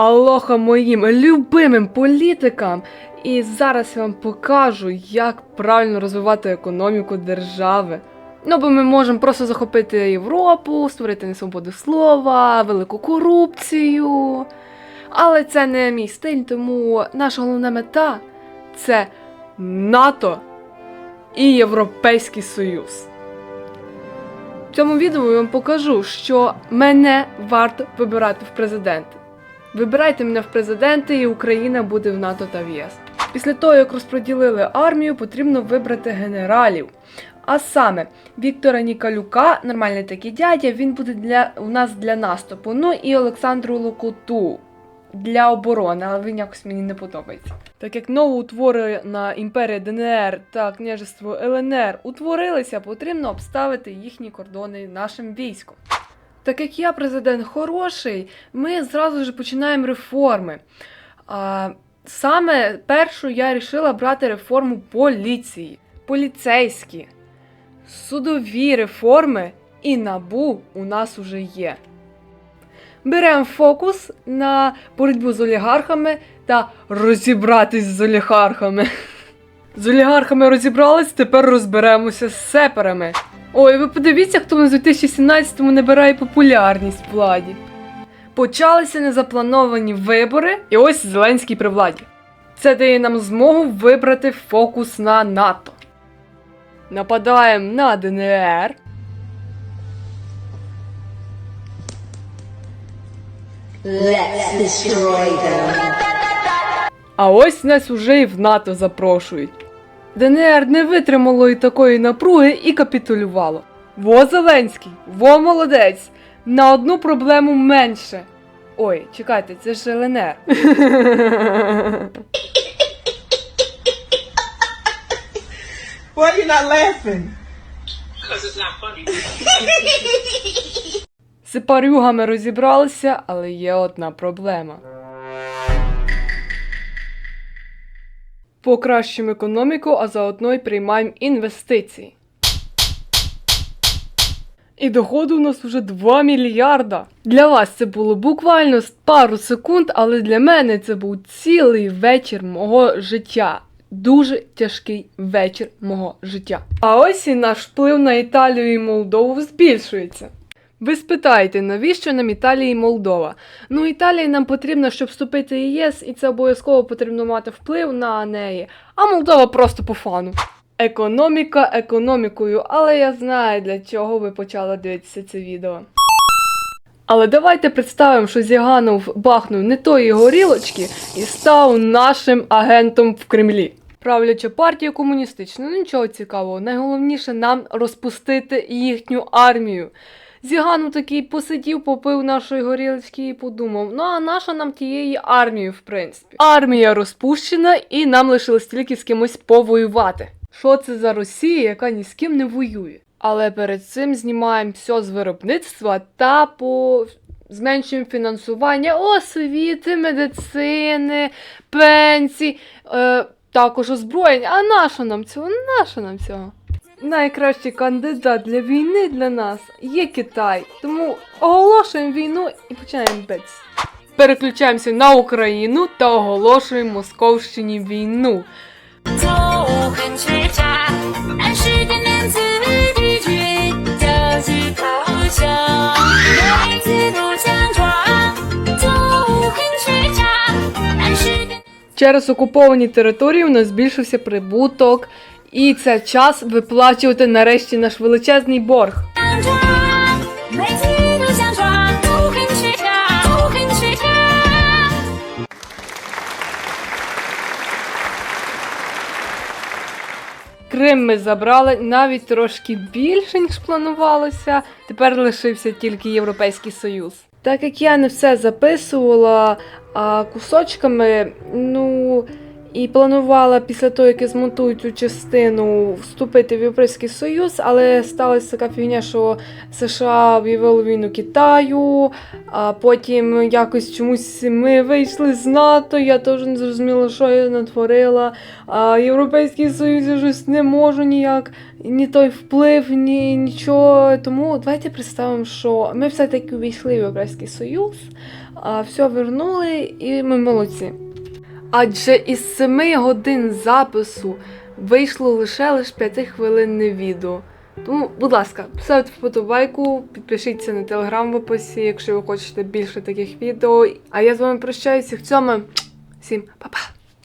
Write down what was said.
Алоха моїм любимим політикам. І зараз я вам покажу, як правильно розвивати економіку держави. Ну, бо ми можемо просто захопити Європу, створити несвободу слова, велику корупцію. Але це не мій стиль, тому наша головна мета це НАТО і Європейський Союз. В цьому відео я вам покажу, що мене варто вибирати в президенти. Вибирайте мене в президенти, і Україна буде в НАТО та в ЄС. Після того, як розподілили армію, потрібно вибрати генералів. А саме Віктора Нікалюка, нормальний такий дядя, він буде для у нас для наступу. Ну і Олександру Локоту для оборони, але він якось мені не подобається. Так як новоутворена імперія ДНР та княжество ЛНР утворилися, потрібно обставити їхні кордони нашим військом. Так як я президент хороший, ми зразу ж починаємо реформи. А, саме першу я вирішила брати реформу поліції, поліцейські, судові реформи і набу у нас уже є. Беремо фокус на боротьбу з олігархами та розібратись з олігархами. З олігархами розібрались, тепер розберемося з сеперами. Ой, ви подивіться, хто нас у 2017-му набирає популярність в владі. Почалися незаплановані вибори, і ось Зеленський при владі. Це дає нам змогу вибрати фокус на НАТО. Нападаємо на ДНР. Let's destroy them. А ось нас уже і в НАТО запрошують. ДНР не витримало і такої напруги і капітулювало. Во Зеленський, во молодець! На одну проблему менше. Ой, чекайте, це ж ЛНР. Why are you not laughing? Because it's not funny. З сепарюгами розібралися, але є одна проблема. Покращимо економіку, а заодно й приймаємо інвестиції. І доходу у нас вже 2 мільярда. Для вас це було буквально пару секунд, але для мене це був цілий вечір мого життя. Дуже тяжкий вечір мого життя. А ось і наш вплив на Італію і Молдову збільшується. Ви спитаєте, навіщо нам Італія і Молдова? Ну, Італії нам потрібно, щоб вступити в ЄС, і це обов'язково потрібно мати вплив на неї. А Молдова просто по фану. Економіка економікою, але я знаю, для чого ви почали дивитися це відео. Але давайте представимо, що Зіганов бахнув не тої горілочки і став нашим агентом в Кремлі. Правляча партія комуністична, ну нічого цікавого. Найголовніше нам розпустити їхню армію. Зіганов такий посидів, попив нашої горілочки і подумав: ну а наша нам тієї армії, в принципі. Армія розпущена, і нам лишилось тільки з кимось повоювати. Що це за Росія, яка ні з ким не воює? Але перед цим знімаємо все з виробництва та по зменшуємо фінансування освіти, медицини, пенсій, е, також озброєння. А нащо нам цього? Нащо нам цього? Найкращий кандидат для війни для нас є Китай. Тому оголошуємо війну і починаємо битись. Переключаємося на Україну та оголошуємо Московщині війну. Через окуповані території у нас збільшився прибуток. І це час виплачувати нарешті наш величезний борг. Крим ми забрали навіть трошки більше ніж планувалося. Тепер лишився тільки Європейський Союз. Так як я не все записувала, а кусочками, ну і планувала після того, як я змонтую цю частину, вступити в Європейський Союз, але сталася така фігня, що США об'явили війну Китаю, а потім якось чомусь ми вийшли з НАТО. Я теж не зрозуміла, що я натворила. А Європейський Союз я щось не можу ніяк, ні той вплив, ні нічого. Тому давайте представимо, що ми все-таки увійшли в Європейський Союз, все вернули, і ми молодці. Адже із 7 годин запису вийшло лише лише 5 хвилинне відео. Тому, будь ласка, ставте вподобайку, підпишіться на телеграм в описі, якщо ви хочете більше таких відео. А я з вами прощаюся. В цьому всім па-па!